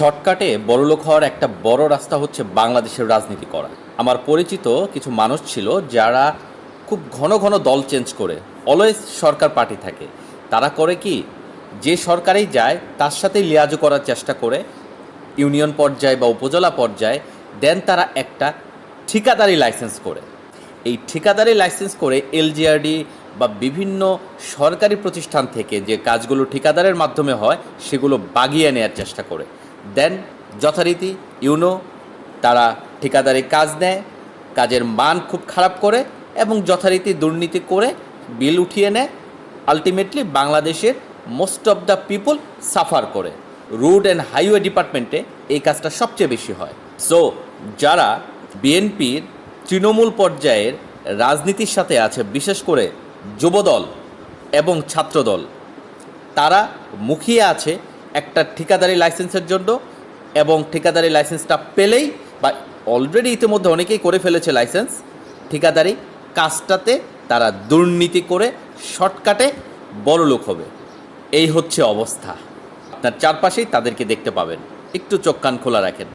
শর্টকাটে বড়লোক হওয়ার একটা বড় রাস্তা হচ্ছে বাংলাদেশের রাজনীতি করা। আমার পরিচিত কিছু মানুষ ছিল যারা খুব ঘন ঘন দল চেঞ্জ করে অলওয়েজ সরকার পার্টি থাকে। তারা করে কি, যে সরকারেই যায়, তার সাথেই লিয়াজু করার চেষ্টা করে, ইউনিয়ন পর্যায়ে বা উপজেলা পর্যায়ে, দেন তারা একটা ঠিকাদারি লাইসেন্স করে। এই ঠিকাদারি লাইসেন্স করে এলজিআরডি বা বিভিন্ন সরকারি প্রতিষ্ঠান থেকে যে কাজগুলো ঠিকাদারের মাধ্যমে হয়, সেগুলো বাগিয়ে নেওয়ার চেষ্টা করে। দেন যথারীতি ইউনো তারা ঠিকাদারি কাজ নেয়, কাজের মান খুব খারাপ করে এবং যথারীতি দুর্নীতি করে বিল উঠিয়ে নেয়। আলটিমেটলি বাংলাদেশের most of the people suffer করে। রোড অ্যান্ড হাইওয়ে ডিপার্টমেন্টে এই কাজটা সবচেয়ে বেশি হয়। সো, যারা বিএনপির তৃণমূল পর্যায়ের রাজনীতির সাথে আছে, বিশেষ করে যুবদল এবং ছাত্রদল, তারা মুখিয়ে আছে একটা ঠিকাদারি লাইসেন্সের জন্য এবং ঠিকাদারি লাইসেন্সটা পেলেই বা অলরেডি ইতিমধ্যে অনেকেই করে ফেলেছে লাইসেন্স, ঠিকাদারি কাজটাতে তারা দুর্নীতি করে শর্টকাটে বড় লোক হবে। এই হচ্ছে অবস্থা। আপনার চারপাশেই তাদেরকে দেখতে পাবেন। একটু চোখ কান খোলা রাখেন।